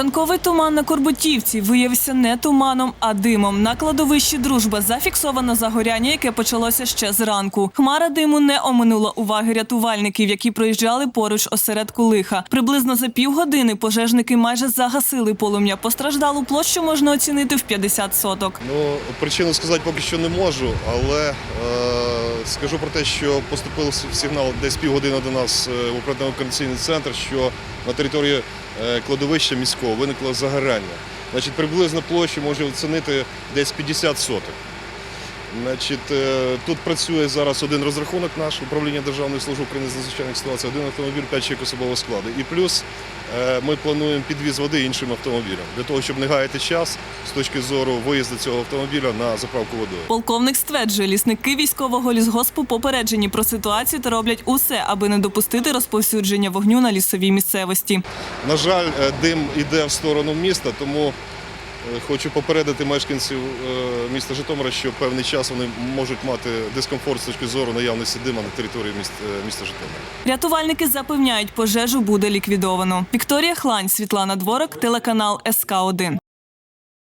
Ранковий туман на Корбутівці виявився не туманом, а димом. На кладовищі дружба зафіксовано загоряння, яке почалося ще зранку. Хмара диму не оминула уваги рятувальників, які проїжджали поруч осередку лиха. Приблизно за півгодини пожежники майже загасили полум'я. Постраждалу площу можна оцінити в 50 соток. Ну, причину сказати поки що не можу, але е, скажу про те, що поступив сигнал десь півгодини до нас е, в оперативно-координаційний центр, що на території е, кладовища міського виникло загорання. Значить, приблизно площу може оцінити десь 50 соток. Значить, е, тут працює зараз один розрахунок наш управління Державної служби України з надзвичайних ситуацій, один автомобіль, п'ять чоловік особового складу. І плюс е, ми плануємо підвіз води іншим автомобілям для того, щоб не гаяти час з точки зору виїзду цього автомобіля на заправку водою. Полковник стверджує, лісники військового лісгоспу попереджені про ситуацію та роблять усе, аби не допустити розповсюдження вогню на лісовій місцевості. На жаль, е, дим іде в сторону міста, тому хочу попередити мешканців е, міста Житомира, що певний час вони можуть мати дискомфорт з точки зору наявності дима на території е, міста Житомира. Рятувальники запевняють, пожежу буде ліквідовано. Вікторія Хлань, Світлана Дворок, телеканал СК 1